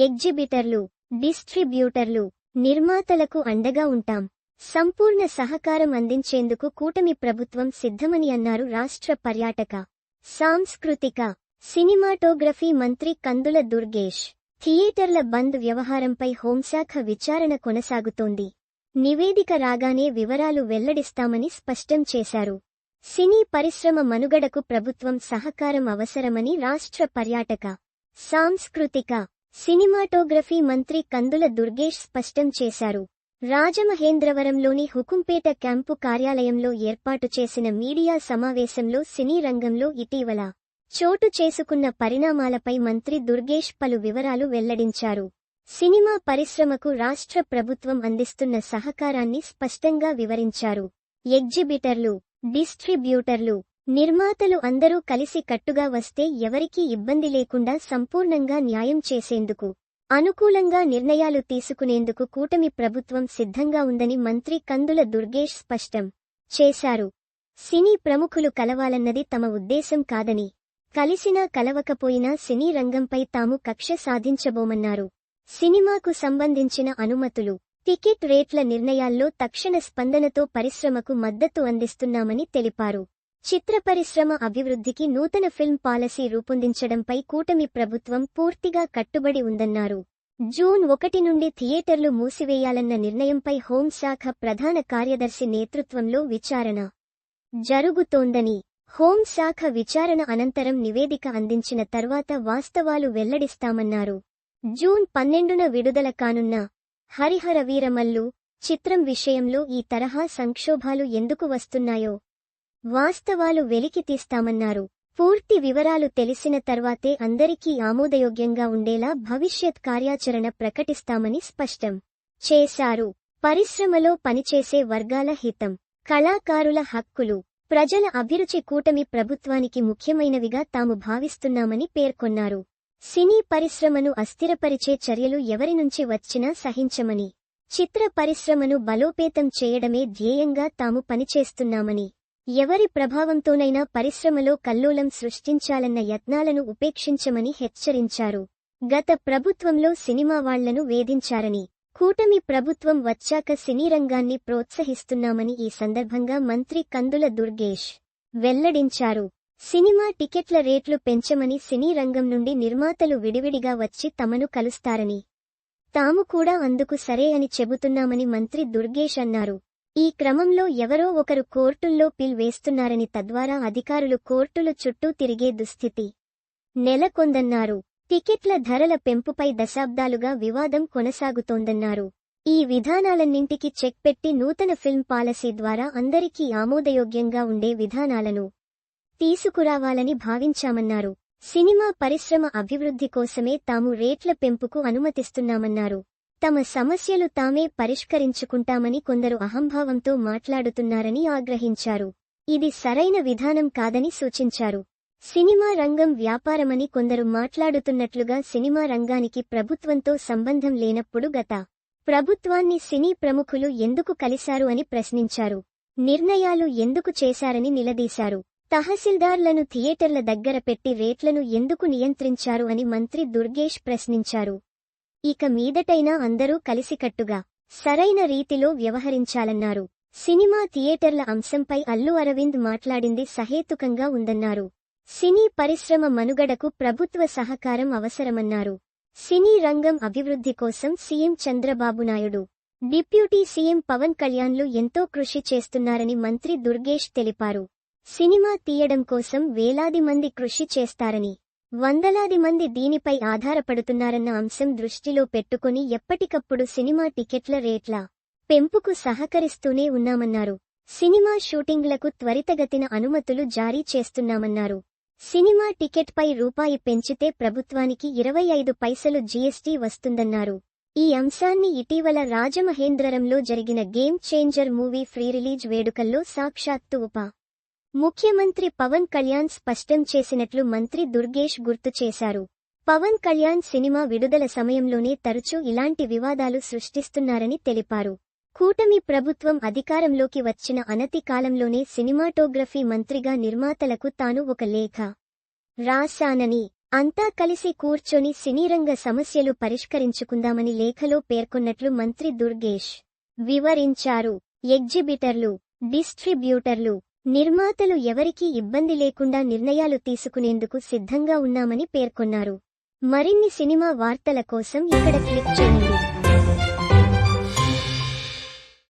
ఎగ్జిబిటర్లు డిస్ట్రిబ్యూటర్లు నిర్మాతలకు అండగా ఉంటాం. సంపూర్ణ సహకారం అందించేందుకు కూటమి ప్రభుత్వం సిద్ధమని అన్నారు రాష్ట్ర పర్యాటక సాంస్కృతిక సినిమాటోగ్రఫీ మంత్రి కందుల దుర్గేష్. థియేటర్ల బంద్ వ్యవహారంపై హోంశాఖ విచారణ కొనసాగుతోంది. నివేదిక రాగానే వివరాలు వెల్లడిస్తామని స్పష్టం చేశారు. సినీ పరిశ్రమ మనుగడకు ప్రభుత్వం సహకారం అవసరమని రాష్ట్ర పర్యాటక సాంస్కృతిక సినిమాటోగ్రఫీ మంత్రి కందుల దుర్గేష్ స్పష్టం చేశారు. రాజమహేంద్రవరంలోని హుకుంపేట క్యాంపు కార్యాలయంలో ఏర్పాటు చేసిన మీడియా సమావేశంలో సినీ రంగంలో ఇటీవల చోటు చేసుకున్న పరిణామాలపై మంత్రి దుర్గేష్ పలు వివరాలు వెల్లడించారు. సినిమా పరిశ్రమకు రాష్ట్ర ప్రభుత్వం అందిస్తున్న సహకారాన్ని స్పష్టంగా వివరించారు. ఎగ్జిబిటర్లు డిస్ట్రిబ్యూటర్లు నిర్మాతలు అందరూ కలిసి కట్టుగా వస్తే ఎవరికీ ఇబ్బంది లేకుండా సంపూర్ణంగా న్యాయం చేసేందుకు అనుకూలంగా నిర్ణయాలు తీసుకునేందుకు కూటమి ప్రభుత్వం సిద్ధంగా ఉందని మంత్రి కందుల దుర్గేష్ స్పష్టం చేశారు. సినీ ప్రముఖులు కలవాలన్నది తమ ఉద్దేశం కాదని కలిసినా కలవకపోయినా సినీ రంగంపై తాము కక్ష సాధించబోమన్నారు. సినిమాకు సంబంధించిన అనుమతులు టికెట్ రేట్ల నిర్ణయాల్లో తక్షణ స్పందనతో పరిశ్రమకు మద్దతు అందిస్తున్నామని తెలిపారు. చిత్ర పరిశ్రమ అభివృద్ధికి నూతన ఫిల్మ్ పాలసీ రూపొందించడంపై కూటమి ప్రభుత్వం పూర్తిగా కట్టుబడి ఉందన్నారు. జూన్ ఒకటి నుండి థియేటర్లు మూసివేయాలన్న నిర్ణయంపై హోంశాఖ ప్రధాన కార్యదర్శి నేతృత్వంలో విచారణ జరుగుతోందని హోంశాఖ విచారణ అనంతరం నివేదిక అందించిన తర్వాత వాస్తవాలు వెల్లడిస్తామన్నారు. జూన్ పన్నెండున విడుదల కానున్న హరిహర వీరమల్లు చిత్రం విషయంలో ఈ తరహా సంక్షోభాలు ఎందుకు వస్తున్నాయో వాస్తవాలు వెలికితీస్తామన్నారు పూర్తి వివరాలు తెలిసిన తర్వాతే అందరికీ ఆమోదయోగ్యంగా ఉండేలా భవిష్యత్ కార్యాచరణ ప్రకటిస్తామని స్పష్టం చేశారు. పరిశ్రమలో పనిచేసే వర్గాల హితం కళాకారుల హక్కులు ప్రజల అభిరుచి కూటమి ప్రభుత్వానికి ముఖ్యమైనవిగా తాము భావిస్తున్నామని పేర్కొన్నారు. సినీ పరిశ్రమను అస్థిరపరిచే చర్యలు ఎవరి నుంచి వచ్చినా సహించమని చిత్ర పరిశ్రమను బలోపేతం చేయడమే ధ్యేయంగా తాము పనిచేస్తున్నామని ఎవరి ప్రభావంతోనైనా పరిశ్రమలో కల్లోలం సృష్టించాలన్న యత్నాలను ఉపేక్షించమని హెచ్చరించారు. గత ప్రభుత్వంలో సినిమా వాళ్ళను వేధించారని కూటమి ప్రభుత్వం వచ్చాక సినీ రంగాన్ని ప్రోత్సహిస్తున్నామని ఈ సందర్భంగా మంత్రి కందుల దుర్గేష్ వెల్లడించారు. సినిమా టికెట్ల రేట్లు పెంచమని సినీ రంగం నుండి నిర్మాతలు విడివిడిగా వచ్చి తమను కలుస్తారని తాము కూడా అందుకు సరే అని చెబుతున్నామని మంత్రి దుర్గేష్ అన్నారు. ఈ క్రమంలో ఎవరో ఒకరు కోర్టుల్లో పిల్ వేస్తున్నారని తద్వారా అధికారులు కోర్టుల చుట్టూ తిరిగే దుస్థితి. నెలకొందన్నారు. టికెట్ల ధరల పెంపుపై దశాబ్దాలుగా వివాదం కొనసాగుతోందన్నారు. ఈ విధానాలన్నింటికి చెక్ పెట్టి నూతన ఫిల్మ్ పాలసీ ద్వారా అందరికీ ఆమోదయోగ్యంగా ఉండే విధానాలను తీసుకురావాలని భావించామన్నారు. సినిమా పరిశ్రమ అభివృద్ధి కోసమే తాము రేట్ల పెంపుకు అనుమతిస్తున్నామన్నారు. తమ సమస్యలు తామే పరిష్కరించుకుంటామని కొందరు అహంభావంతో మాట్లాడుతున్నారని ఆగ్రహించారు. ఇది సరైన విధానం కాదని సూచించారు. సినిమా రంగం వ్యాపారమని కొందరు మాట్లాడుతున్నట్లుగా సినిమా రంగానికి ప్రభుత్వంతో సంబంధం లేనప్పుడు గత ప్రభుత్వాన్ని సినీ ప్రముఖులు ఎందుకు కలిశారు అని ప్రశ్నించారు. నిర్ణయాలు ఎందుకు చేశారని నిలదీశారు. తహసీల్దార్లను థియేటర్ల దగ్గర పెట్టి రేట్లను ఎందుకు నియంత్రించారు అని మంత్రి దుర్గేష్ ప్రశ్నించారు. ఇక మీదటైనా అందరూ కలిసికట్టుగా సరైన రీతిలో వ్యవహరించాలన్నారు. సినిమా థియేటర్ల అంశంపై అల్లు అరవింద్ మాట్లాడింది సహేతుకంగా ఉందన్నారు. సినీ పరిశ్రమ మనుగడకు ప్రభుత్వ సహకారం అవసరమన్నారు. సినీ రంగం అభివృద్ధి కోసం CM Chandrababu Naidu deputy CM Pawan కళ్యాణ్లు ఎంతో కృషి చేస్తున్నారని మంత్రి దుర్గేష్ తెలిపారు. సినిమా తీయడం కోసం వేలాది మంది కృషి చేస్తారని వందలాది మంది దీనిపై ఆధారపడుతున్నారన్న అంశం దృష్టిలో పెట్టుకుని ఎప్పటికప్పుడు సినిమా టికెట్ల రేట్ల పెంపుకు సహకరిస్తూనే ఉన్నామన్నారు. సినిమా షూటింగ్లకు త్వరితగతిన అనుమతులు జారీ చేస్తున్నామన్నారు. సినిమా టికెట్పై రూపాయి పెంచితే ప్రభుత్వానికి ఇరవై ఐదు పైసలు జీఎస్టీ వస్తుందన్నారు. ఈ అంశాన్ని ఇటీవల రాజమహేంద్రరంలో జరిగిన game changer movie pre release వేడుకల్లో సాక్షాత్తు ఉప ముఖ్యమంత్రి పవన్ కళ్యాణ్ స్పష్టం చేసినట్లు మంత్రి దుర్గేష్ గుర్తు చేశారు. పవన్ కళ్యాణ్ సినిమా విడుదల సమయంలోనే తరచూ ఇలాంటి వివాదాలు సృష్టిస్తున్నారని తెలిపారు. కూటమి ప్రభుత్వం అధికారంలోకి వచ్చిన అనతి కాలంలోనే సినిమాటోగ్రఫీ మంత్రిగా నిర్మాతలకు తాను ఒక లేఖ రాశానని అంతా కలిసి కూర్చొని సినీరంగ సమస్యలు పరిష్కరించుకుందామని లేఖలో పేర్కొన్నట్లు మంత్రి దుర్గేష్ వివరించారు. ఎగ్జిబిటర్లు డిస్ట్రిబ్యూటర్లు నిర్మాతలు ఎవరికీ ఇబ్బంది లేకుండా నిర్ణయాలు తీసుకునేందుకు సిద్ధంగా ఉన్నామని పేర్కొన్నారు. మరిన్ని సినిమా వార్తల కోసం ఇక్కడ క్లిక్ చేయండి.